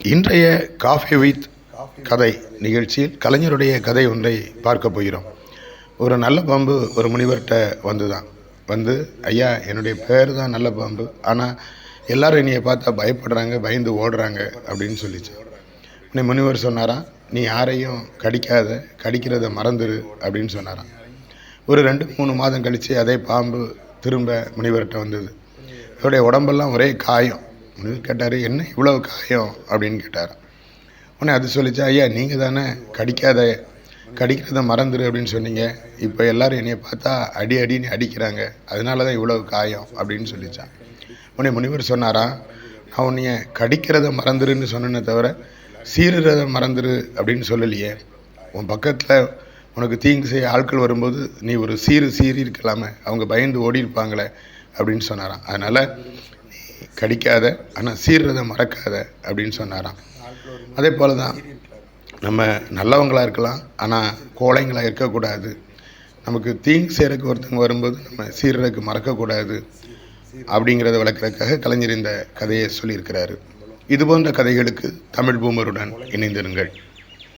இன்றைய coffee with கதை நிகழ்ச்சியில் கலைஞருடைய கதை ஒன்றை பார்க்க போகிறோம். ஒரு நல்ல பாம்பு ஒரு முனிவர்கிட்ட வந்து தான் வந்து ஐயா என்னுடைய பேர் தான் நல்ல பாம்பு. ஆனால் எல்லாரும் என்னையை பார்த்தா பயப்படுறாங்க பயந்து ஓடுறாங்க அப்படின்னு சொல்லிச்சு. உடனே முனிவர் சொன்னாராம் நீ யாரையும் கடிக்காத கடிக்கிறத மறந்துரு அப்படின்னு சொன்னாராம். ஒரு ரெண்டு மூணு மாதம் கழித்து அதே பாம்பு திரும்ப முனிவர்கிட்ட வந்தது. அவருடைய உடம்பெல்லாம் ஒரே காயம். கேட்டார். என்ன இவ்வளவு காயம்? அப்படின்னு கேட்டார். உடனே அது சொல்லிச்சு ஐயா நீங்கள் தானே கடிக்காத கடிக்கிறத மறந்துடு அப்படின்னு சொன்னீங்க. இப்போ எல்லாரும் என்னைய பார்த்தா அடி அடின்னு அடிக்கிறாங்க. அதனால தான் இவ்வளவு காயம் அப்படின்னு சொல்லிச்சான். உடனே முனிவர் சொன்னாரா நான் உன்னைய கடிக்கிறத மறந்துருன்னு சொன்னேனே தவிர சீருறத மறந்துரு அப்படின்னு சொல்லலையே. உன் பக்கத்தில் உனக்கு தீங்கு செய்ய ஆட்கள் வரும்போது நீ ஒரு சீரு சீறி இருக்கலாமே அவங்க பயந்து ஓடி இருப்பாங்களே அப்படின்னு சொன்னாராம். அதனால் கடிக்காத ஆனால் சீர்றதை மறக்காத அப்படின்னு சொன்னாராம். அதே போல தான் நம்ம நல்லவங்களாக இருக்கலாம் ஆனால் கோழைங்களாக இருக்கக்கூடாது. நமக்கு தீங்கு செய்கிறதுக்கு ஒருத்தவங்க வரும்போது நம்ம சீர்றதுக்கு மறக்கக்கூடாது அப்படிங்கிறத விளக்குறதுக்காக கலைஞர் இந்த கதையை சொல்லியிருக்கிறாரு. இது போன்ற கதைகளுக்கு தமிழ் பூமருடன் இணைந்திருங்கள்.